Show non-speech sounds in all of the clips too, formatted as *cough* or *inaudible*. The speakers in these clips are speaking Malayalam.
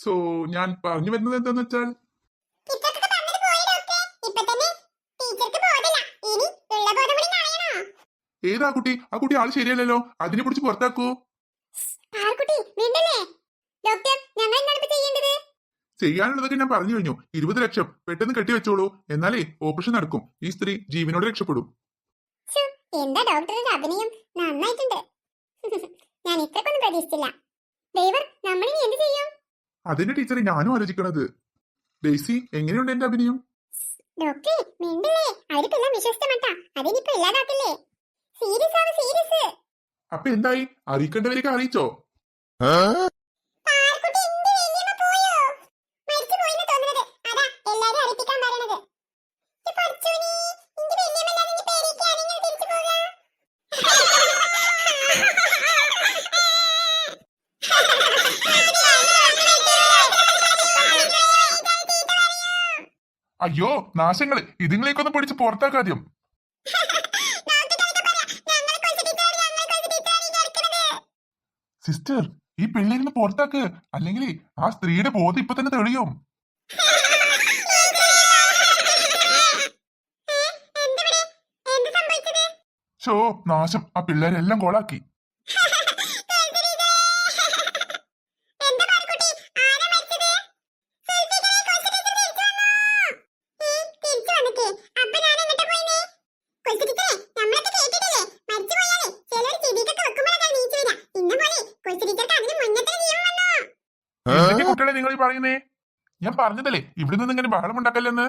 സോ ഞാൻ പറഞ്ഞു വരുന്നത് എന്താന്ന് വെച്ചാൽ ഏതാ കുട്ടി? ആ കുട്ടി ആൾ ശരിയല്ലല്ലോ. അതിനെ പിടിച്ച് പുറത്താക്കൂ. ചെയ്യാനുള്ളതൊക്കെ ഞാൻ പറഞ്ഞു കഴിഞ്ഞു. ഇരുപത് ലക്ഷം പെട്ടെന്ന് കെട്ടി വെച്ചോളൂ. എന്നാലേ ഓപ്പറേഷൻ നടക്കും. ഈ സ്ത്രീ ജീവനോട് രക്ഷപ്പെടും. എന്താ ഡോക്ടറുടെ അഭിനയം? നന്നായിട്ടുണ്ട്. *laughs* ഞാൻ ഇത്രക്കൊന്നും പ്രതീക്ഷിച്ചില്ല. ഡ്രൈവർ നമ്മളിനി എന്ത് ചെയ്യും? അതിന്റെ ടീച്ചറെ ഞാനും ആലോചിക്കണത്. ഡെയ്സി എങ്ങനെയുണ്ട് എന്റെ അഭിനയം? ഡോക്ടറെ മിണ്ടല്ലേ? അവർക്കെല്ലാം വിശ്വസ്തമട്ടാ അതിനിപ്പോ ഇല്ലാതാക്കില്ലേ? സീരിയസ് ആണ് സീരിയസ്. അപ്പൊ എന്തായി അറിയിക്കേണ്ടവരൊക്കെ അറിയിച്ചോ പാർക്കുട്ടി എന്ത് വല്യമ്മ പോയോ മരിച്ചു പോയിന്ന് തോന്നുന്നത് അതാ എല്ലാരും അറിയിപ്പിക്കാൻ പറയണത് ഈ പഠിച്ചോനി ഇന്റെ വല്യമ്മല്ലാതെ ഇനി പേരേക്ക് ആരെങ്കിലും തിരിച്ചു പോകാ അയ്യോ നാശങ്ങൾ ഇതുങ്ങളേക്കൊന്ന് പിടിച്ച് പുറത്താക്കാദ്യം സിസ്റ്റർ ഈ പിള്ളേരിന്ന് പുറത്താക്ക്. അല്ലെങ്കിൽ ആ സ്ത്രീയുടെ ബോധം ഇപ്പൊ തന്നെ തെളിയും. ഷോ നാശം. ആ പിള്ളേരെല്ലാം കോളാക്കി. ഈ പറയുന്നേ? ഞാൻ പറഞ്ഞതല്ലേ ഇവിടെ നിന്ന് ഇങ്ങനെ ബഹളം ഉണ്ടാക്കല്ലെന്ന്?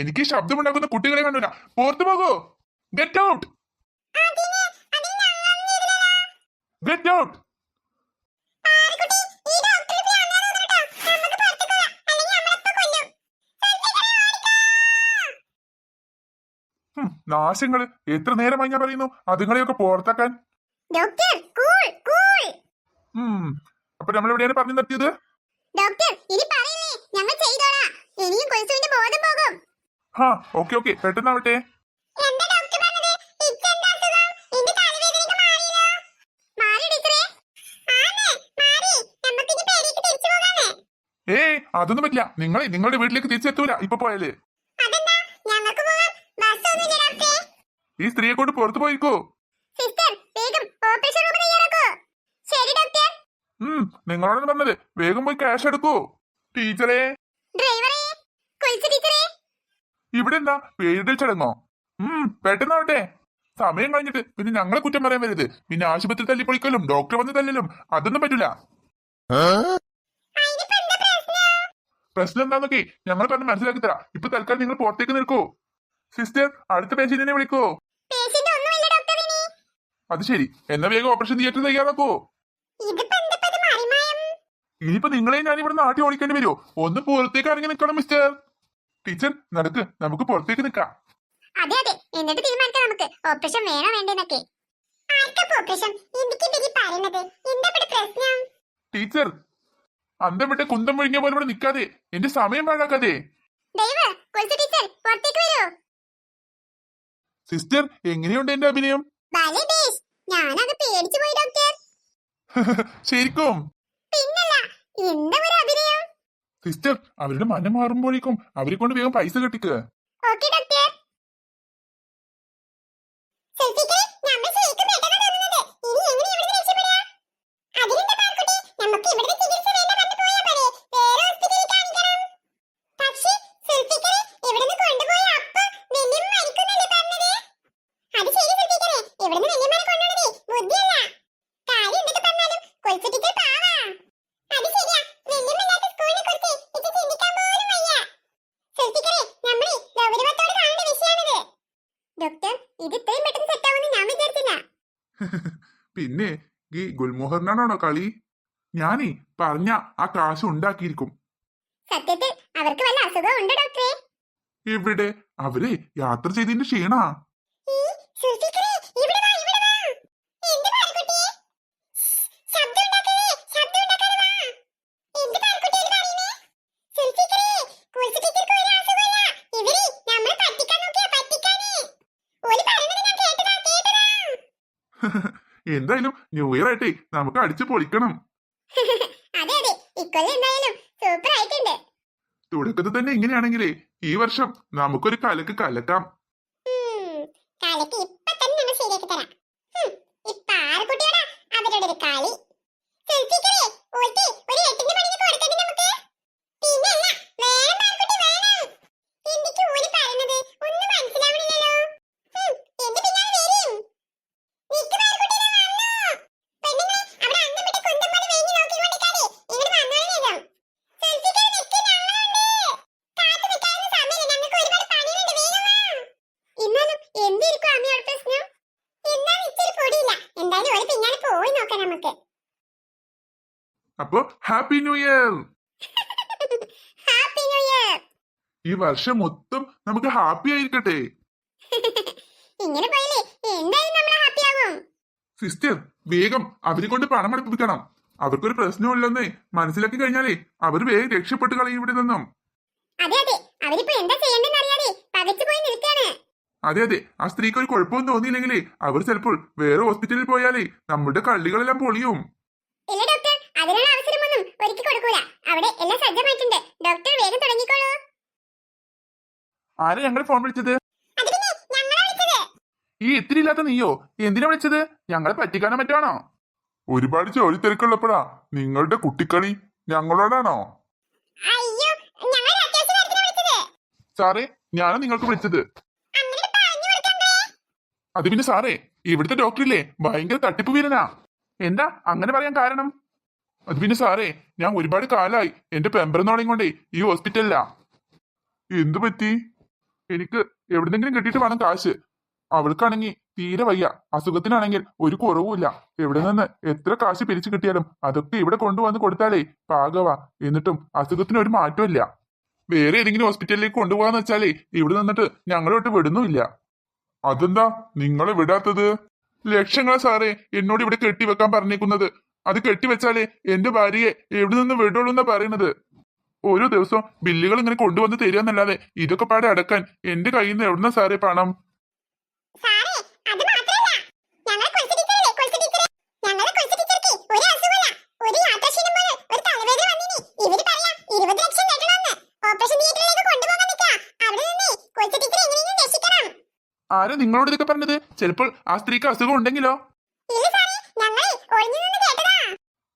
എനിക്ക് ശബ്ദമുണ്ടാക്കുന്ന കുട്ടികളെ കണ്ടൂല പോർത്തു പോകൂ. ഗെറ്റ് ഔട്ട് ഗെറ്റ് ഔട്ട് നാശങ്ങൾ എത്ര നേരമായി ഞാൻ പറയുന്നു? അതുങ്ങളെയൊക്കെ പുറത്താക്കാൻ. Doctor cool cool. ഉം. അപ്പൊ നമ്മൾ എവിടെയാണ് പറഞ്ഞു നിർത്തിയത്? ഡോക്ടർ ഇനി പറയല്ലേ? ഞങ്ങൾ ചെയ്തോളാം. ഇനിയും കൊൽസുവിന്റെ ബോധം പോകും. ഹാ ഓക്കെ ഓക്കെ. പെട്ടെന്നാവട്ടെ. ഏയ് അതൊന്നും പറ്റില്ല. നിങ്ങളെ നിങ്ങളുടെ വീട്ടിലേക്ക് തിരിച്ചെത്തൂല. ഇപ്പൊ പോയാൽ. ഞങ്ങൾക്ക് പോകാം ബസ് ഒന്നുമില്ല ഡോക്ടറെ ഈ സ്ത്രീയെ കൊണ്ട് പുറത്തു പോയിക്കോ. സിസ്റ്റർ വേഗം ഓപ്പറേഷൻ റൂം തയ്യാറാക്കൂ ശരി ഡോക്ടർ ഉം നിങ്ങളോടാണ് പറഞ്ഞത്. വേഗം പോയി ക്യാഷ് എടുക്കൂ. ടീച്ചറെ. ഡ്രൈവറെ കൊൽസു ടീച്ചറെ. ഇവിടെ എന്താ? പേരിടൽ ചടങ്ങോ? ഉം പെട്ടെന്നാവട്ടെ. സമയം കഴിഞ്ഞിട്ട് പിന്നെ ഞങ്ങളെ കുറ്റം പറയാൻ വരരുത്. പിന്നെ ആശുപത്രി തല്ലി പൊളിക്കലും ഡോക്ടർ വന്ന് തല്ലലും അതൊന്നും പറ്റൂല. പ്രശ്നം? എന്താന്നൊക്കെ ഞങ്ങൾ പറഞ്ഞ് മനസ്സിലാക്കി തരാം. ഇപ്പൊ തൽക്കാലം നിങ്ങൾ പുറത്തേക്ക് നിൽക്കൂ. സിസ്റ്റർ അടുത്ത പേഷ്യന്റിനെ വിളിക്കൂ പേഷ്യന്റ് ഒന്നുമില്ല ഡോക്ടർ ഇനി അത് ശരി. എന്നാ വേഗം ഓപ്പറേഷൻ തിയേറ്റർ തയ്യാറാക്കോ ഇനിയിപ്പോ നിങ്ങളെ ഞാൻ ഇവിടെ നാട്ടി ഓടിക്കേണ്ടി വരുമോ ഒന്ന് പുറത്തേക്ക് ഇറങ്ങി നിൽക്കണം മിസ്റ്റർ ടീച്ചർ നടക്ക്. നമുക്ക് പുറത്തേക്ക് നിൽക്കാം. അതെ അതെ. എന്നിട്ട് തീരുമാനിക്കാം നമുക്ക്. ഓപ്പറേഷൻ വേണോ വേണ്ടെന്നൊക്കെ. ടീച്ചർ അന്തം വിട്ട് കുന്തം വിഴുങ്ങിയ പോലെ ഇവിടെ നിൽക്കാതെ. എന്റെ സമയം പാഴാക്കാതെ. സിസ്റ്റർ എങ്ങനെയുണ്ട് എന്റെ അഭിനയം? ഭലേ ബേഷ് ഞാനത് പേടിച്ചു പോയി ഡോക്ടർ *laughs* ശരിക്കും? പിന്നല്ല എന്താ ഒരു അഭിനയം? സിസ്റ്റർ അവരുടെ മനം മാറുമ്പോഴേക്കും അവരെ കൊണ്ട് വേഗം പൈസ കെട്ടിക്കുക ഓക്കെ പിന്നെ ഈ ഗുൽമോഹറിനാണോ കളി? ഞാനേ പറഞ്ഞ ആ കാശ് ഉണ്ടാക്കിയിരിക്കും. സത്യത്തിൽ അവർക്ക് വല്ല അസുഖമുണ്ട് ഡോക്ടറെ? എവിടെ? അവരെ യാത്ര ചെയ്തതിന്റെ ക്ഷീണാ. Ha ha ha. എന്തായാലും ന്യൂ ഇയർ ആയിട്ടേ നമുക്ക് അടിച്ചു പൊളിക്കണം. *laughs* അതെ അതെ. ഇക്കൊല്ലം എന്തായാലും സൂപ്പർ ആയിട്ടുണ്ട്. തുടക്കത്തിൽ തന്നെ ഇങ്ങനെയാണെങ്കിലേ ഈ വർഷം നമുക്കൊരു കലക്ക് കലക്കാം. കലക്ക് ഇപ്പൊ തന്നെ ഞങ്ങൾ ശരിയാക്കി തരാം ഹും, ഇപ്പൊ ആറ് കുട്ടിയോടാ അവരുടെ ഒരു കളി സെൽഫിക്കറേ ഓൽക്ക് ഒരു എട്ടിന്റെ പണിക്ക് കൊടുക്കണ്ടേ നമുക്ക് പിന്നല്ല വേണം പാർക്കുട്ടി വേണം എന്തൊക്കെ ഓൽ പറയുന്നത് ഒന്നും മനസ്സിലാവണില്ലല്ലോ ഹും, എന്റെ പിന്നാലെ വരും നിക്ക് പാർക്കുട്ടി ദാ വന്നു പെണ്ണുങ്ങളെ അവിടെ അന്തം വിട്ട് കുന്തം പോലെ വേങ്ങി നോക്കിക്കൊണ്ടിരിക്കാതെ ഇങ്ങോട്ട് വന്നോളൂ വേഗം സെൽഫിക്കറേ നിക്ക് ഞങ്ങളുണ്ട് കാത്തു നിൽക്കാനൊന്നും സമയമില്ല ഞങ്ങൾക്ക് ഒരുപാട് പണിയുണ്ട് വേഗം വാ എന്നാലും എന്തിരിക്കും അമ്മയോട് പ്രശ്നം എന്നാ ഇച്ചിരി പൊടിയില്ല എന്തായാലും ഒരു പിന്നാലെ പോയി നോക്കാം നമുക്ക്. അപ്പൊ happy new year. Happy new year. ഈ വർഷം മൊത്തം നമുക്ക് ഹാപ്പി ആയിരിക്കട്ടെ. ഇങ്ങനെ പോയില്ലേ എന്തായാലും നമ്മൾ ഹാപ്പി ആകും സിസ്റ്റർ വേഗം അവരെ കൊണ്ട് പണം അടുപ്പിക്കണം അവർക്കൊരു പ്രശ്നമില്ലെന്ന് മനസ്സിലാക്കി കഴിഞ്ഞാലേ അവർ വേഗം രക്ഷപ്പെട്ട് കളയും ഇവിടെ നിന്നും. അതെ അതെ. അവരിപ്പോ എന്താ ചെയ്യേണ്ടെന്ന് അറിയാതെ പകച്ചു പോയി നിൽക്കാണ് അതെ അതെ. ആ സ്ത്രീക്ക് ഒരു കുഴപ്പമൊന്നും തോന്നിയില്ലെങ്കിലേ അവർ ചിലപ്പോൾ വേറെ ഹോസ്പിറ്റലിൽ പോയാലേ നമ്മുടെ കള്ളികളെല്ലാം പൊളിയും. ഇല്ല ഡോക്ടർ അതിനുള്ള അവസരമൊന്നും ഒരുക്കി കൊടുക്കൂല. അവിടെ എല്ലാം സജ്ജമായിട്ടുണ്ട്. ഡോക്ടർ വേഗം തുടങ്ങിക്കോളൂ. ആരാ ഞങ്ങൾ ഫോൺ വിളിച്ചത്? ഈ ഇത്തിരി ഇല്ലാത്ത നീയോ? എന്തിനാ വിളിച്ചത്? ഞങ്ങളെ പറ്റിക്കാനോ മറ്റാണോ? ഒരുപാട് ജോലി തിരക്കുള്ളപ്പോഴാ നിങ്ങളുടെ കുട്ടിക്കളി ഞങ്ങളോടാണോ? സാറേ ഞാനാ നിങ്ങൾക്ക് വിളിച്ചത്. അത് പിന്നെ സാറേ ഇവിടുത്തെ ഡോക്ടറില്ലേ ഭയങ്കര തട്ടിപ്പ് വീരനാ. എന്താ അങ്ങനെ പറയാൻ കാരണം? അത് പിന്നെ സാറേ ഞാൻ ഒരുപാട് കാലായി എന്റെ പെമ്പറന്നോളയും കൊണ്ടേ ഈ ഹോസ്പിറ്റലിലാ എന്തു പറ്റി? എനിക്ക് എവിടുന്നെങ്കിലും കിട്ടിയിട്ട് വേണം കാശ്. അവൾക്കാണെങ്കിൽ തീരെ വയ്യ അസുഖത്തിനാണെങ്കിൽ ഒരു കുറവുമില്ല. എവിടെ നിന്ന് എത്ര കാശ് പിരിച്ചു കിട്ടിയാലും അതൊക്കെ ഇവിടെ കൊണ്ടുവന്ന് കൊടുത്താലേ പാകവ എന്നിട്ടും അസുഖത്തിന് ഒരു മാറ്റമില്ല വേറെ ഏതെങ്കിലും ഹോസ്പിറ്റലിലേക്ക് കൊണ്ടുപോകാന്ന് വെച്ചാലേ ഇവിടെ നിന്നിട്ട് ഞങ്ങളോട്ട് വിടുന്നുമില്ല. അതെന്താ? നിങ്ങൾ വിടാത്തത്? ലക്ഷങ്ങളാ സാറേ എന്നോട് ഇവിടെ കെട്ടിവെക്കാൻ പറഞ്ഞേക്കുന്നത്. അത് കെട്ടിവെച്ചാലേ എന്റെ ഭാര്യയെ എവിടെ നിന്ന് വിടുള്ളൂ എന്നാ പറയണത്? ഓരോ ദിവസവും ബില്ലുകൾ ഇങ്ങനെ കൊണ്ടുവന്ന് തരികയെന്നല്ലാതെ ഇതൊക്കെ പാടെ അടക്കാൻ എന്റെ കയ്യിൽ നിന്ന് എവിടുന്ന സാറേ പണം? ഇവർ പറയാ ഇരുപത് ലക്ഷം കെട്ടണമെന്ന്. ഓപ്പറേഷൻ തിയേറ്ററിലേക്ക് കൊണ്ടുപോകാൻ നിൽക്കാ അവിടെ നിന്ന് കൊച്ചു ആരാ നിങ്ങളോട് ഇതൊക്കെ പറഞ്ഞത്? ചിലപ്പോൾ ആ സ്ത്രീക്ക് അസുഖം ഉണ്ടെങ്കിലോ?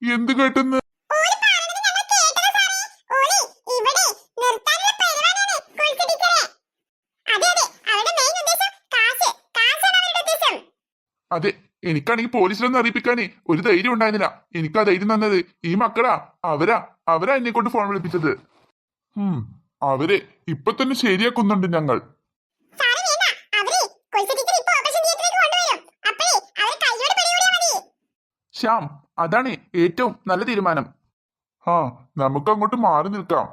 എന്ത് കേട്ടെന്ന്? അതെ എനിക്കാണെങ്കിൽ പോലീസിലൊന്നും അറിയിപ്പിക്കാനേ ഒരു ധൈര്യം ഉണ്ടായിരുന്നില്ല. എനിക്ക് ആ ധൈര്യം തന്നത് ഈ മക്കളാ അവരാ അവരാ എന്നെ കൊണ്ട് ഫോൺ വിളിപ്പിച്ചത്. ഉം അവരെ ഇപ്പൊ തന്നെ ശരിയാക്കുന്നുണ്ട് ഞങ്ങൾ സാറ് വേണ്ട അവരെ കൊൽസ് ടീച്ചർ ഇപ്പൊ ഓപ്പറേഷൻ തിയേറ്ററിലേക്ക് കൊണ്ടുവരും അപ്പോഴേ അവരെ കൈയോട് പിടികൂടിയാ മതി ശ്യാം അതാണ് ഏറ്റവും നല്ല തീരുമാനം. ആ നമുക്ക് അങ്ങോട്ട് മാറി നിൽക്കാം.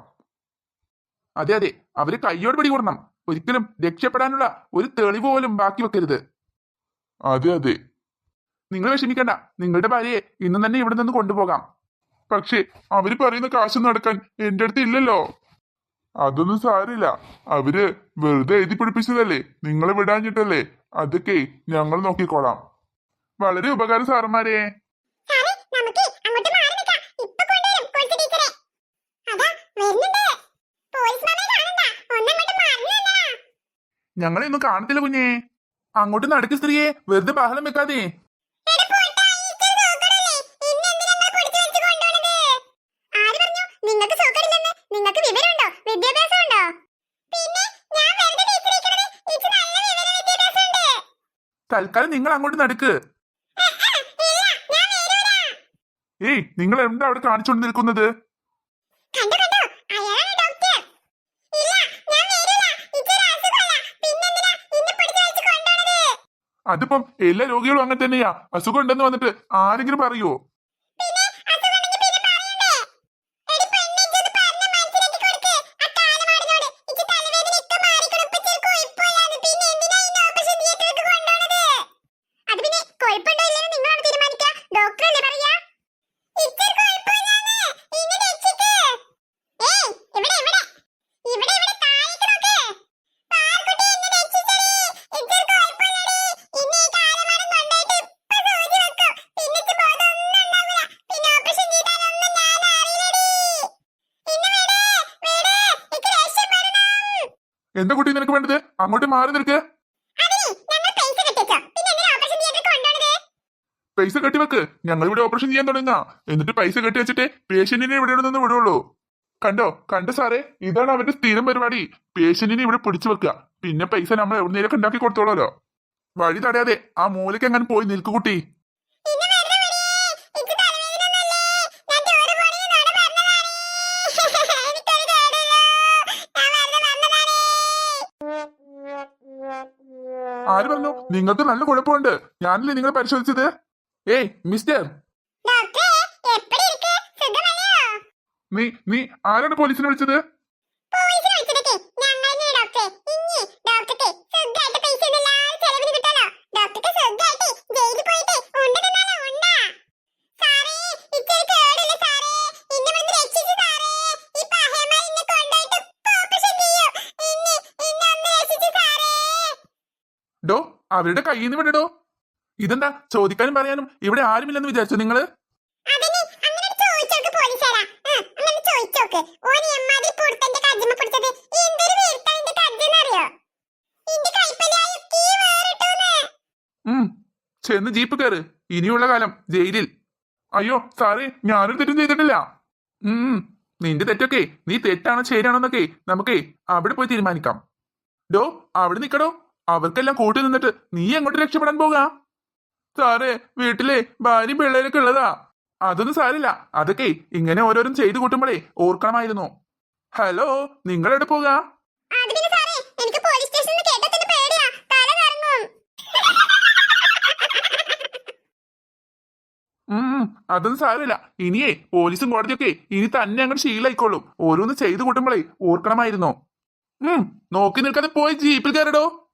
അതെ അതെ. അവർ കയ്യോട് പിടികൂടണം. ഒരിക്കലും രക്ഷപ്പെടാനുള്ള ഒരു തെളിവ് പോലും ബാക്കി വെക്കരുത്. അതെ അതെ. നിങ്ങൾ വിഷമിക്കണ്ട. നിങ്ങളുടെ ഭാര്യയെ ഇന്ന് തന്നെ ഇവിടെ നിന്ന് കൊണ്ടുപോകാം. പക്ഷേ അവർ പറയുന്ന കാശൊന്നും നടക്കാൻ എന്റെ അടുത്ത് ഇല്ലല്ലോ. അതൊന്നും സാരില്ല അവർ വെറുതെ എഴുതി പിടിപ്പിച്ചതല്ലേ? നിങ്ങളെ വിടാഞ്ഞിട്ടല്ലേ? അതൊക്കെ ഞങ്ങൾ നോക്കിക്കോളാം. വളരെ ഉപകാരം സാറന്മാരെ. സാറേ നമുക്ക് അങ്ങോട്ട് മാറി നിൽക്കാം. ഇപ്പൊ കൊണ്ടുവരും കൊൽസ് ടീച്ചറെ അതാ വരുന്നുണ്ട്. പോലീസ് മാമനെ കാണണ്ട. ഒന്നങ്ങോട്ട് ഞങ്ങളെ ഒന്നും കാണത്തില്ല കുഞ്ഞേ. അങ്ങോട്ട് നടക്ക് സ്ത്രീയെ. വെറുതെ ബഹളം വെക്കാതെ. തൽക്കാലം നിങ്ങൾ അങ്ങോട്ട് നടക്ക് ആ, ആ, ഇല്ല, ഞാൻ വരൂല. ഏയ് നിങ്ങൾ എന്താ അവിടെ കാണിച്ചുകൊണ്ട് നിൽക്കുന്നത്? അതിപ്പം എല്ലാ രോഗികളും അങ്ങനെ തന്നെയാ. അസുഖം ഉണ്ടെന്ന് വന്നിട്ട് ആരെങ്കിലും പറയുവോ പിന്നെ അസുഖമുണ്ടെങ്കിൽ പിന്നെ പറയണ്ടേ? എടി പെണ്ണെ, ഇജ്ജൊന്ന് പറഞ്ഞ് മനസ്സിലാക്കി കൊടുക്ക്. ആ കാലമാടിനോട്. ഇജ്ജ് തലവേദന ഒക്കെ മാറിക്കണു. ഇപ്പൊ ഇച്ചിരി കൊഴുപ്പുള്ളതാന്ന്. പിന്നെ എന്തിനാ ഇന്നെ ഓപ്പറേഷൻ തിയേറ്ററിലേക്ക് കൊണ്ടുപോണത്? അത് പിന്നെ കൊഴുപ്പുണ്ടോ ഇല്ലയോ നിങ്ങളാണ് തീരുമാനിക്കുക. ഡോക്ടറല്ലേ പറയാ? ഇച്ചിരി കൊഴുപ്പില്ലാന്ന്. ഇന്നെ രക്ഷിക്ക്. ഏയ്, ഇവിടെ, ഇവിടെ. ഇവിടെ, ഇവിടെ താഴേക്ക് നോക്ക്. പാർക്കുട്ടി, എന്നെ രക്ഷിച്ചെടി. ഇച്ചിരി കൊഴുപ്പുള്ളടി. ഇന്നെ ഈ കാലമാടൻ കൊണ്ടുപോയിട്ട് ഇപ്പൊ എന്താ കുട്ടി നിനക്ക് വേണ്ടത്? അങ്ങോട്ട് മാറി നിൽക്ക്. പൈസ കെട്ടി വെക്ക്. ഞങ്ങൾ ഇവിടെ ഓപ്പറേഷൻ ചെയ്യാൻ തുടങ്ങ. എന്നിട്ട് പൈസ കെട്ടി വെച്ചിട്ട് പേഷ്യന്റിനെ ഇവിടെ നിന്ന് വിടുള്ളൂ. കണ്ടോ? കണ്ട സാറേ ഇതാണ് അവന്റെ സ്ഥിരം പരിപാടി. പേഷ്യന്റിനെ ഇവിടെ പിടിച്ചു വെക്കുക. പിന്നെ പൈസ നമ്മൾ എവിടുന്നേലൊക്കെ ഉണ്ടാക്കി കൊടുത്തോളാലോ. വഴി തടയാതെ ആ മൂലയ്ക്ക് എങ്ങനെ പോയി നിൽക്കു കുട്ടി. ആര് പറഞ്ഞു നിങ്ങൾക്ക് നല്ല കുഴപ്പമുണ്ട്. ഞാനല്ലേ നിങ്ങളെ പരിശോധിച്ചത്? ഏയ് മിസ്റ്റർ? നീ നീ ആരാണ് പോലീസിനെ വിളിച്ചത് പോലീസിനെ വിളിച്ചതൊക്കെ ഞങ്ങളെന്നെയാ ഡോക്ടറെ. ഇഞ്ഞി ഡോക്ടർക്ക് സുഖായിട്ട് പൈസ ഒന്നും ഇല്ലാതെ ചെലവിന് കിട്ടാലോ. ഡോക്ടർക്ക് സുഖായിട്ട് ജയിലിൽ പോയിട്ട് ഉണ്ട തിന്നാലോ, ഉണ്ട. സാറേ, ഇച്ചിരി കേടില്ല സാറേ. ഇന്നെ ഇവിടുന്ന് രക്ഷിച്ച് സാറേ. ഈ പഹയന്മാർ ഇന്നെ കൊണ്ടുപോയിട്ട് ഓപ്പറേഷൻ ചെയ്യും. ഇന്നെ- ഇന്നെ ഒന്ന് രക്ഷിച്ച് സാറേ. ഡോ അവരുടെ കയ്യിൽ നിന്ന് വിടടോ ഇതെന്താ? ചോദിക്കാനും പറയാനും ഇവിടെ ആരുമില്ലെന്ന് വിചാരിച്ചു നിങ്ങൾ? ചെന്ന് ജീപ്പ് കയറ് ഇനിയുള്ള കാലം ജയിലിൽ. അയ്യോ സാറേ ഞാനൊരു തെറ്റും ചെയ്തിട്ടില്ല. ഉം നിന്റെ തെറ്റൊക്കെ നീ തെറ്റാണോ ശരിയാണോന്നൊക്കെ നമുക്കേ അവിടെ പോയി തീരുമാനിക്കാം. ഡോ അവിടെ നിക്കടോ. അവർക്കെല്ലാം കൂട്ടി നിന്നിട്ട് നീ എങ്ങോട്ട് രക്ഷപ്പെടാൻ പോകാ? സാറേ വീട്ടിലെ ഭാര്യ പിള്ളേരൊക്കെ ഉള്ളതാ. അതൊന്നും സാരില്ല അതൊക്കെ ഇങ്ങനെ ഓരോരും ചെയ്തു കൂട്ടുമ്പോഴേ ഓർക്കണമായിരുന്നു. ഹലോ പോകാ? പേടിയാ. തല ഉം അതൊന്നും സാരമില്ല. ഇനിയേ പോലീസും കോടതിയൊക്കെ ഇനി തന്നെ അങ്ങോട്ട് ശീലായിക്കോളും. ഓരോന്ന് ചെയ്തു കൂട്ടുമ്പോഴേ ഓർക്കണമായിരുന്നു. ഉം നോക്കി നിൽക്കാതെ പോയി ജീപ്പിൽ കയറടോ.